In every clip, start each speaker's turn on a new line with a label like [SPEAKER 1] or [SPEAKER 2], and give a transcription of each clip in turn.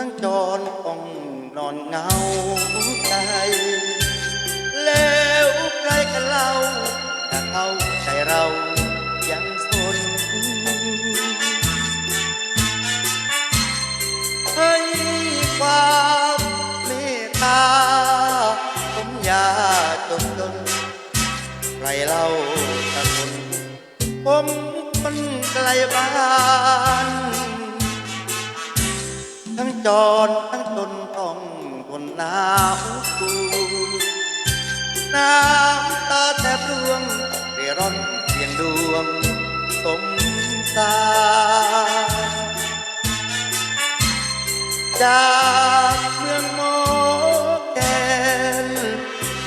[SPEAKER 1] ทั้งจรอ่องนอนเงาใจ แล้วใครกันเล่าถ้าเขาใจเรายังสนให้ความเมตตาผมอยาจนจนใครเล่าตะคนผมมันไกลบ้าน จรทั้งจนต้องทนหนาวกูน้ำตาแทบร่วงเร่ร่อนเพียงดวงสมสารจากเมืองโมแกน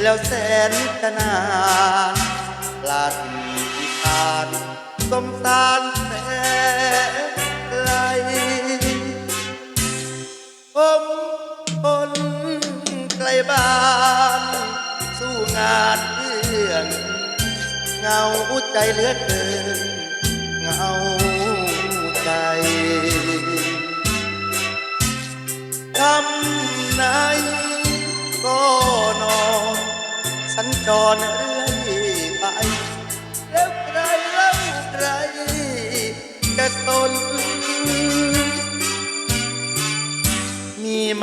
[SPEAKER 1] แล้วแสนจะนานลาดที่ผ่านสมสาร ผมคนไกลบ้าน สู้งานเพื่อนเหงาใจเหลือเกินเหงาใจทำไหนก็นอน สัญจรเรื่อ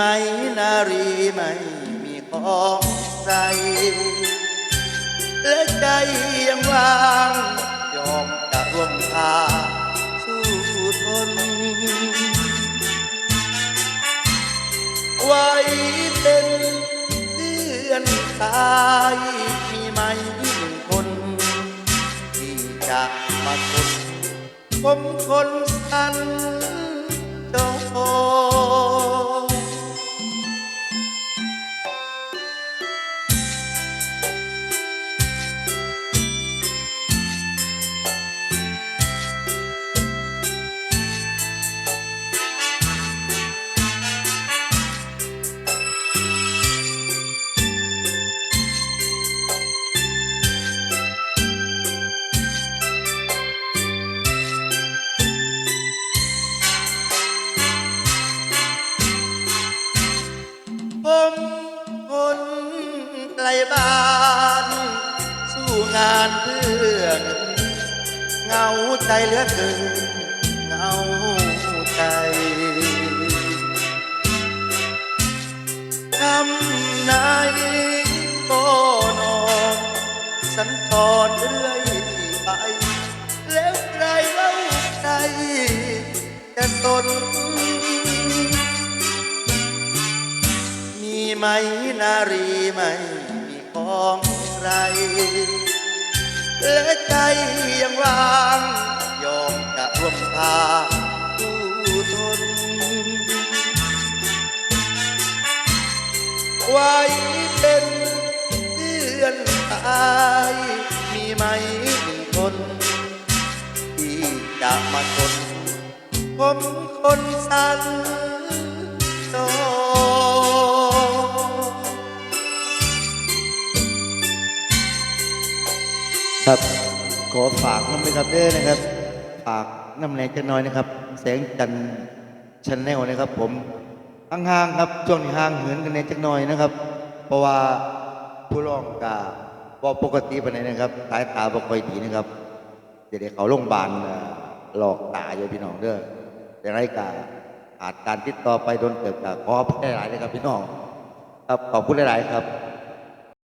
[SPEAKER 1] ไหมนารีไม่มีของใครและใจยังว่างยอมจะร่วมทาสู้ทน ไว้เป็นเพื่อนตายมีไหมหนึ่งคน ที่จะมาทนผมคนสัน มคนไกลบ้าน สู้งานเพื่อนเงาใจเหลือเกินเงาใจทำไหนก็นอนสัญจรเรื่อยไป แล้วใครเล่าใครจะสน ไหมนารีไม่มีของใครและใจยังว่างยอมจะร่วมทางสู้ทน ไว้เป็นเพื่อนตายมีไหมหนึ่งคนที่จะมาทนผมคนสัน
[SPEAKER 2] ครับ ขอฝากน้ำเลยครับเด้อนะครับ ฝากน้ำแรงจะน้อยนะครับ แสงจันชันแนลนะครับ ผมห่างๆครับช่วงนี้ห่างเหินกันในจักหน่อยนะครับ เพราะว่าผู้ร้องกาว่าปกติไปานนะครับสายตาบ่ค่อยดีนะครับเดี๋ยวเขาโรงพยาบาลหลอกตาอยู่พี่น้องเด้อแต่ไรกาอาจการติดต่อไปโดนเกิดจากขออภัยหลายๆนะครับพี่น้อง ครับขอบคุณหลายๆครับ